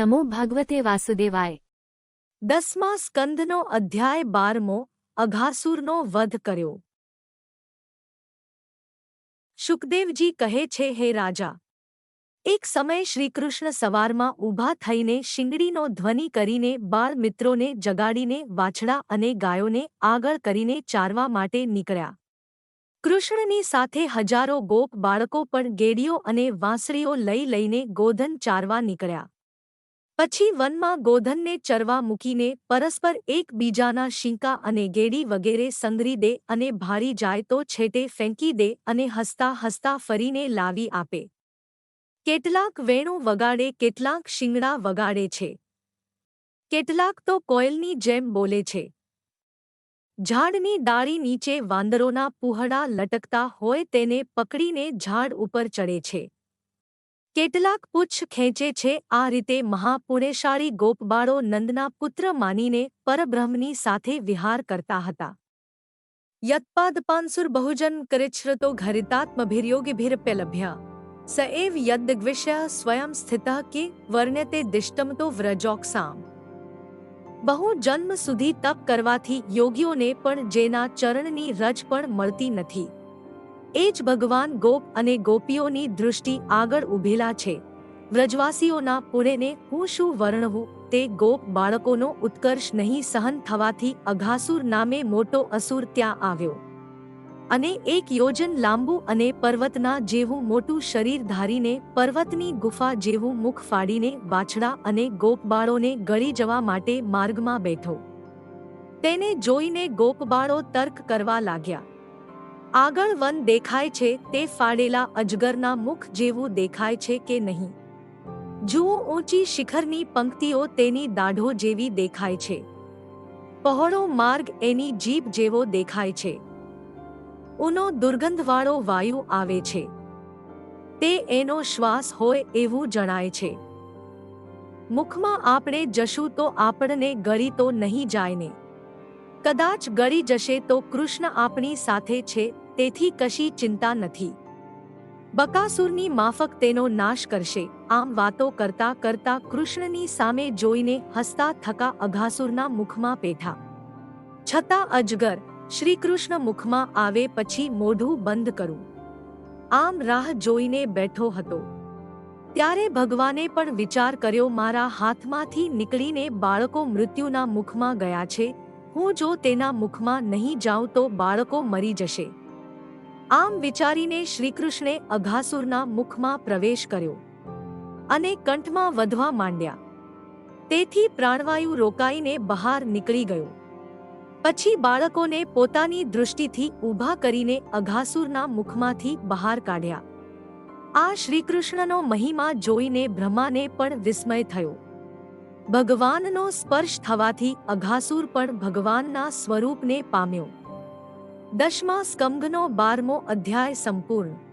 નમો ભગવતે વાસુદેવાય દસમા સ્કંધનો અધ્યાય બારમો અઘાસુરનો વધ કર્યો શુકદેવજી કહે છે હે રાજા એક સમયે શ્રીકૃષ્ણ સવારમાં ઊભા થઈને શિંગડીનો ધ્વનિ કરીને બાળ મિત્રોને જગાડીને વાછડા અને ગાયોને આગળ કરીને ચારવા માટે નીકળ્યા કૃષ્ણની સાથે હજારો ગોપ બાળકો પણ ગેડીઓ અને વાંસળીઓ લઈ લઈને ગોધન ચારવા નીકળ્યા પછી વનમાં ગોધનને ચરવા મૂકીને પરસ્પર એકબીજાના શીંકા અને ગેડી વગેરે સંગરી દે અને ભારી જાય તો છેટે ફેંકી દે અને હસતા હસતા ફરીને લાવી આપે. કેટલાક વેણો વગાડે, કેટલાક શિંગડા વગાડે છે. કેટલાક તો કોયલની જેમ બોલે છે. ઝાડની ડાળી નીચે વાંદરોના પૂહડા લટકતા હોય તેને પકડીને ઝાડ ઉપર ચડે છે. કેટલાક પુચ્છ ખેંચે છે આ રીતે મહાપુણ્યશાળી ગોપબાળો નંદના પુત્ર માનીને પરબ્રહ્મની સાથે વિહાર કરતા હતા યત્પાદપાંસુર બહુજન કરિચ્છ્રતો ઘરિતાત્મભિર્યોગિભિરપ્યલભ્ય સ એવ યદ્દગ્વિષય સ્વયં સ્થિતઃ કે વર્ણ્યતે દિષ્ટમતો વ્રજોક્સામ બહુ જન્મ સુધી તપ કરવાથી યોગીઓને પણ જેના ચરણની રજ પણ મળતી નથી એ જ ભગવાન ગોપ અને ગોપીઓની દૃષ્ટિ આગળ ઊભેલા છે. વ્રજવાસીઓના પુણેને હું શું વર્ણવું? તે ગોપ બાળકોનો ઉત્કર્ષ નહીં સહન થવાથી અઘાસુર નામે મોટો અસુર ત્યાં આવ્યો. અને એક યોજન લાંબુ અને પર્વતના જેવું મોટું શરીર ધારીને પર્વતની ગુફા જેવું મુખ ફાડીને વાછડા અને ગોપબાળોને ગળી જવા માટે માર્ગમાં બેઠો. તેને જોઈને ગોપબાળો તર્ક કરવા લાગ્યા. આગળ વન દેખાય છે તે ફાડેલા અજગરના મુખ જેવું દેખાય છે કે નહીં. જુઓ ઊંચી શિખરની પંક્તિઓ તેની દાઢો જેવી દેખાય છે. પહોળો માર્ગ એની જીભ જેવો દેખાય છે. ઉનો દુર્ગંધવાળો વાયુ આવે છે. તે એનો શ્વાસ હોય એવું જણાય છે. મુખમાં આપણે જશું તો આપણને ગળી તો નહીં જાય ને. કદાચ ગળી જશે તો કૃષ્ણ આપણી સાથે છે તેથી કશી ચિંતા નથી. બકાસુરની માફક તેનો નાશ કરશે. આમ વાતો કરતા કરતા કૃષ્ણની સામે જોઈને હસતા થકા અઘાસુરના મુખમાં પેઠા છતાં અજગર, શ્રીકૃષ્ણ મુખમાં આવે પછી મોઢું બંધ કરું. આમ રાહ જોઈને બેઠો હતો. ત્યારે ભગવાને પણ વિચાર કર્યો, મારા હાથમાંથી નીકળીને બાળકો મૃત્યુના મુખમાં ગયા છે. હું જો તેના મુખમાં નહીં જાઉં તો બાળકો મરી જશે. આમ વિચારીને શ્રીકૃષ્ણે અઘાસુરના મુખમાં પ્રવેશ કર્યો અને કંઠમાં વધવા માંડ્યા. તેથી પ્રાણવાયુ રોકાઈને બહાર નીકળી ગયો. પછી બાળકોને પોતાની દૃષ્ટિથી ઊભા કરીને અઘાસુરના મુખમાંથી બહાર કાઢ્યા. આ શ્રીકૃષ્ણનો મહિમા જોઈને બ્રહ્માને પણ વિસ્મય થયો. ભગવાનનો સ્પર્શ થવાથી અઘાસુર પણ ભગવાનના સ્વરૂપને પામ્યો. દશમા સ્કંભનો બારમો અધ્યાય સંપૂર્ણ.